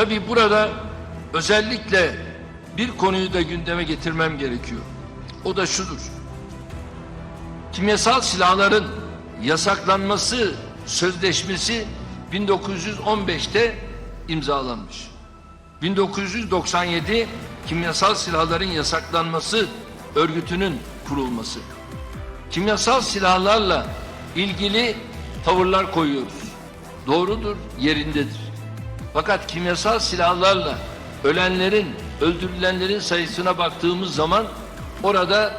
Tabii burada özellikle bir konuyu da gündeme getirmem gerekiyor. O da şudur. Kimyasal silahların yasaklanması sözleşmesi 1915'te imzalanmış. 1997 kimyasal silahların yasaklanması örgütünün kurulması. Kimyasal silahlarla ilgili tavırlar koyuyoruz. Doğrudur, yerindedir. Fakat kimyasal silahlarla ölenlerin, öldürülenlerin sayısına baktığımız zaman orada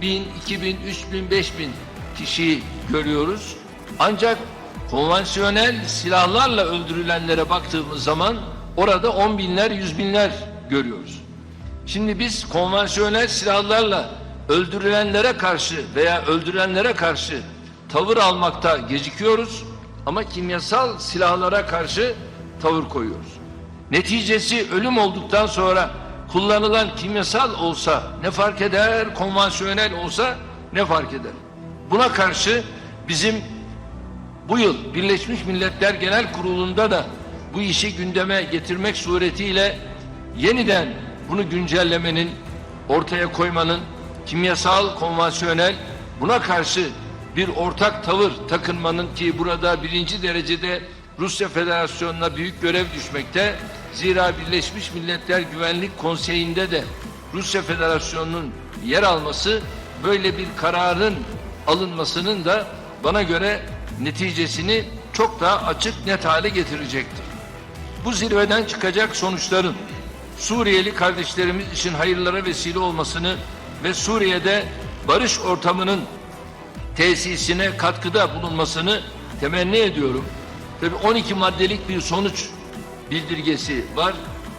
1000, 2000, 3000, 5000 kişiyi görüyoruz. Ancak konvansiyonel silahlarla öldürülenlere baktığımız zaman orada on binler, yüz binler görüyoruz. Şimdi biz konvansiyonel silahlarla öldürülenlere karşı veya öldürenlere karşı tavır almakta gecikiyoruz ama kimyasal silahlara karşı tavır koyuyoruz. Neticesi ölüm olduktan sonra kullanılan kimyasal olsa ne fark eder, konvansiyonel olsa ne fark eder? Buna karşı bizim bu yıl Birleşmiş Milletler Genel Kurulu'nda da bu işi gündeme getirmek suretiyle yeniden bunu güncellemenin, ortaya koymanın, kimyasal, konvansiyonel buna karşı bir ortak tavır takınmanın ki burada birinci derecede Rusya Federasyonu'na büyük görev düşmekte. Zira Birleşmiş Milletler Güvenlik Konseyi'nde de Rusya Federasyonu'nun yer alması böyle bir kararın alınmasının da bana göre neticesini çok daha açık net hale getirecektir. Bu zirveden çıkacak sonuçların Suriyeli kardeşlerimiz için hayırlara vesile olmasını ve Suriye'de barış ortamının tesisine katkıda bulunmasını temenni ediyorum. Tabii 12 maddelik bir sonuç bildirgesi var.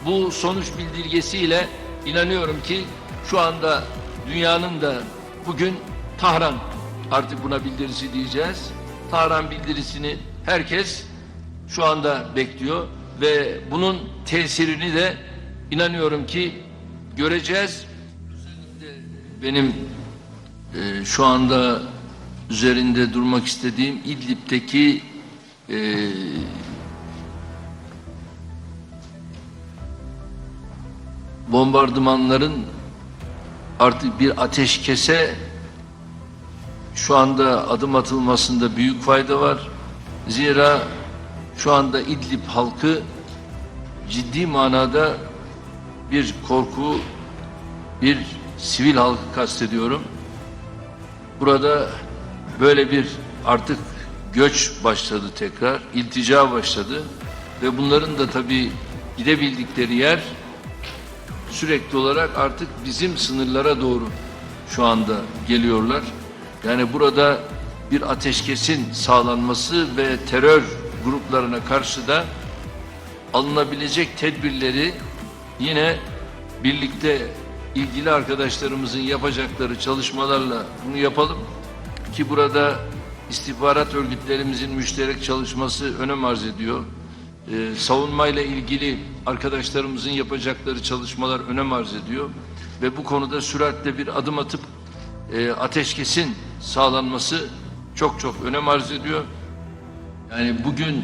Bu sonuç bildirgesiyle inanıyorum ki şu anda dünyanın da bugün Tahran artık buna bildirisi diyeceğiz. Tahran bildirisini herkes şu anda bekliyor ve bunun tesirini de inanıyorum ki göreceğiz. Benim e, şu anda üzerinde durmak istediğim İdlib'deki e, bombardımanların artık bir ateşkese şu anda adım atılmasında büyük fayda var. Zira şu anda İdlib halkı ciddi manada bir korku, bir sivil halkı kastediyorum. Burada böyle bir artık göç başladı tekrar, iltica başladı ve bunların da tabii gidebildikleri yer sürekli olarak artık bizim sınırlara doğru şu anda geliyorlar. Yani burada bir ateşkesin sağlanması ve terör gruplarına karşı da alınabilecek tedbirleri yine birlikte ilgili arkadaşlarımızın yapacakları çalışmalarla bunu yapalım ki burada istihbarat örgütlerimizin müşterek çalışması önem arz ediyor. Ee, savunmayla ilgili arkadaşlarımızın yapacakları çalışmalar önem arz ediyor ve bu konuda süratle bir adım atıp e, ateşkesin sağlanması çok çok önem arz ediyor. Yani bugün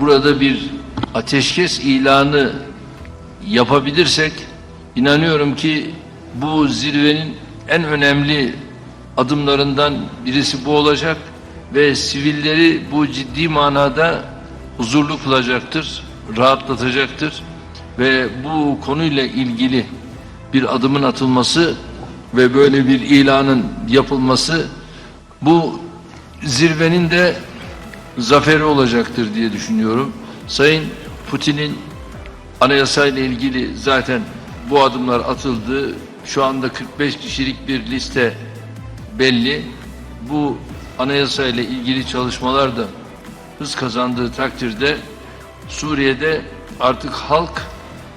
burada bir ateşkes ilanı yapabilirsek inanıyorum ki bu zirvenin en önemli adımlarından birisi bu olacak ve sivilleri bu ciddi manada huzurlu kılacaktır, rahatlatacaktır ve bu konuyla ilgili bir adımın atılması ve böyle bir ilanın yapılması bu zirvenin de zaferi olacaktır diye düşünüyorum. Sayın Putin'in anayasayla ilgili zaten bu adımlar atıldı. Şu anda 45 kişilik bir liste belli. Bu anayasayla ilgili çalışmalar da hız kazandığı takdirde Suriye'de artık halk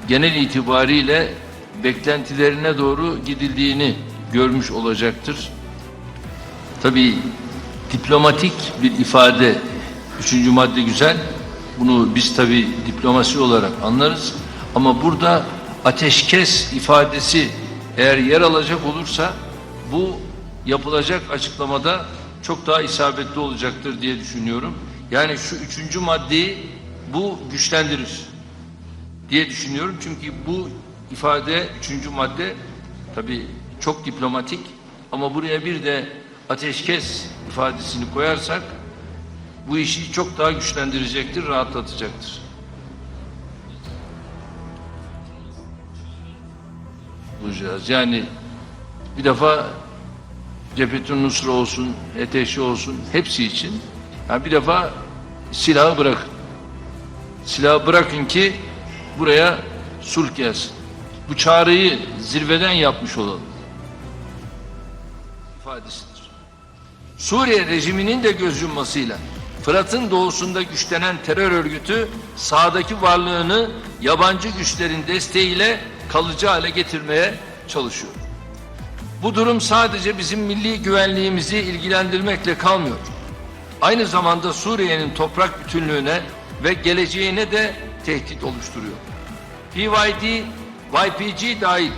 genel itibariyle beklentilerine doğru gidildiğini görmüş olacaktır. Tabii diplomatik bir ifade üçüncü madde güzel. Bunu biz tabii diplomasi olarak anlarız. Ama burada ateşkes ifadesi eğer yer alacak olursa bu yapılacak açıklamada çok daha isabetli olacaktır diye düşünüyorum. Yani şu üçüncü maddeyi bu güçlendirir. diye düşünüyorum. Çünkü bu ifade üçüncü madde tabii çok diplomatik ama buraya bir de ateşkes ifadesini koyarsak bu işi çok daha güçlendirecektir, rahatlatacaktır. Bulacağız. Yani bir defa Cephetün Nusra olsun, ETŞ olsun hepsi için yani bir defa silahı bırakın. Silahı bırakın ki buraya sulh gelsin. Bu çağrıyı zirveden yapmış olalım. ifadesidir. Suriye rejiminin de göz yummasıyla Fırat'ın doğusunda güçlenen terör örgütü sahadaki varlığını yabancı güçlerin desteğiyle kalıcı hale getirmeye çalışıyor. Bu durum sadece bizim milli güvenliğimizi ilgilendirmekle kalmıyor. Aynı zamanda Suriye'nin toprak bütünlüğüne ve geleceğine de tehdit oluşturuyor. PYD, YPG dahil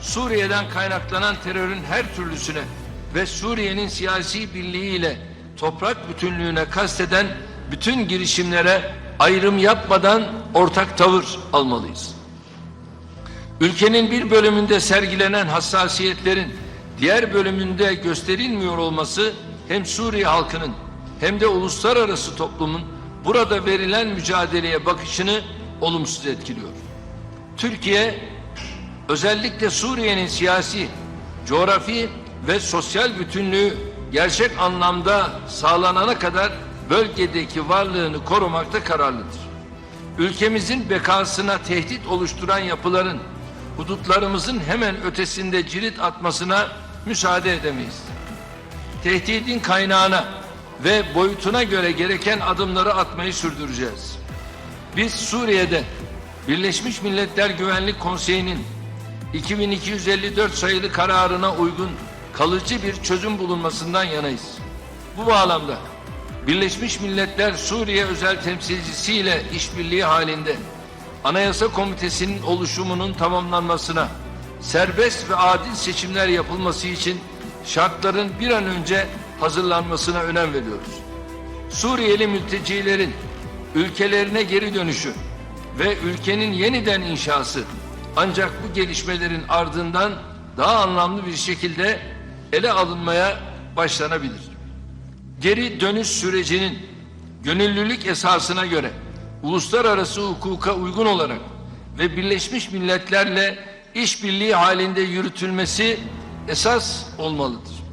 Suriye'den kaynaklanan terörün her türlüsüne ve Suriye'nin siyasi birliğiyle toprak bütünlüğüne kasteden bütün girişimlere ayrım yapmadan ortak tavır almalıyız. Ülkenin bir bölümünde sergilenen hassasiyetlerin diğer bölümünde gösterilmiyor olması hem Suriye halkının hem de uluslararası toplumun burada verilen mücadeleye bakışını olumsuz etkiliyor. Türkiye özellikle Suriye'nin siyasi, coğrafi ve sosyal bütünlüğü gerçek anlamda sağlanana kadar bölgedeki varlığını korumakta kararlıdır. Ülkemizin bekasına tehdit oluşturan yapıların hudutlarımızın hemen ötesinde cirit atmasına müsaade edemeyiz. Tehdidin kaynağına ve boyutuna göre gereken adımları atmayı sürdüreceğiz. Biz Suriye'de Birleşmiş Milletler Güvenlik Konseyi'nin 2254 sayılı kararına uygun kalıcı bir çözüm bulunmasından yanayız. Bu bağlamda Birleşmiş Milletler Suriye özel temsilcisiyle işbirliği halinde Anayasa Komitesi'nin oluşumunun tamamlanmasına, serbest ve adil seçimler yapılması için şartların bir an önce hazırlanmasına önem veriyoruz. Suriyeli mültecilerin ülkelerine geri dönüşü ve ülkenin yeniden inşası ancak bu gelişmelerin ardından daha anlamlı bir şekilde ele alınmaya başlanabilir. Geri dönüş sürecinin gönüllülük esasına göre uluslararası hukuka uygun olarak ve Birleşmiş Milletler'le işbirliği halinde yürütülmesi esas olmalıdır.